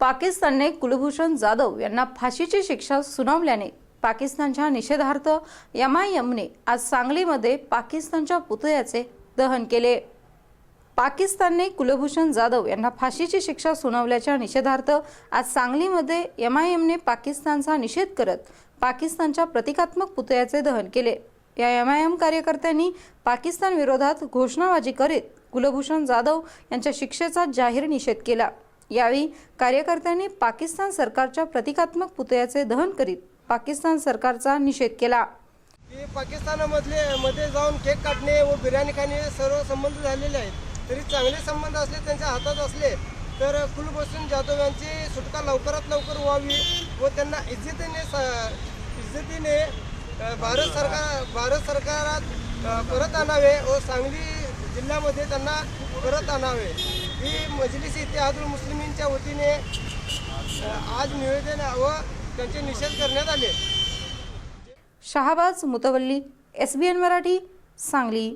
पाकिस्तानने कुलभूषण जाधव यांना फाशीची शिक्षा सुनावल्याने पाकिस्तानच्या निषेधार्थ एमआयएमने आज सांगलीमध्ये पाकिस्तानच्या पुतळ्याचे दहन केले. पाकिस्तानने कुलभूषण जाधव यांना फाशीची शिक्षा सुनावल्याच्या निषेधार्थ आज सांगलीमध्ये एमआयएमने पाकिस्तानचा निषेध करत पाकिस्तानच्या प्रतिकात्मक पुतळ्याचे दहन केले. या एमआयएम कार्यकर्त्यांनी पाकिस्तान विरोधात घोषणाबाजी करीत कुलभूषण जाधव यांच्या शिक्षेचा जाहीर निषेध केला. यावेळी कार्यकर्त्यांनी पाकिस्तान सरकारच्या प्रतिकात्मक पुतळ्याचे दहन करीत पाकिस्तान सरकारचा निषेध केला. पाकिस्तानामधले मध्ये जाऊन केक काढणे व बिर्याणी खाणे सर्व संबंध झालेले आहेत. तरी चांगले संबंध असले त्यांच्या हातात असले तर कुलभूषण जाधव यांची सुटका लवकरात लवकर व्हावी व त्यांना इज्जतीने इज्जतीने भारत सरकार भारत सरकारात परत आणावे व सांगली जिल्ह्यामध्ये त्यांना परत आणावे. ही मजलिस इतिहादुल मुस्लिमींच्या वतीने आज निवेदन व त्यांचे निषेध करण्यात आले. Shahbaz Mutawalli S B N Marathi Sangli.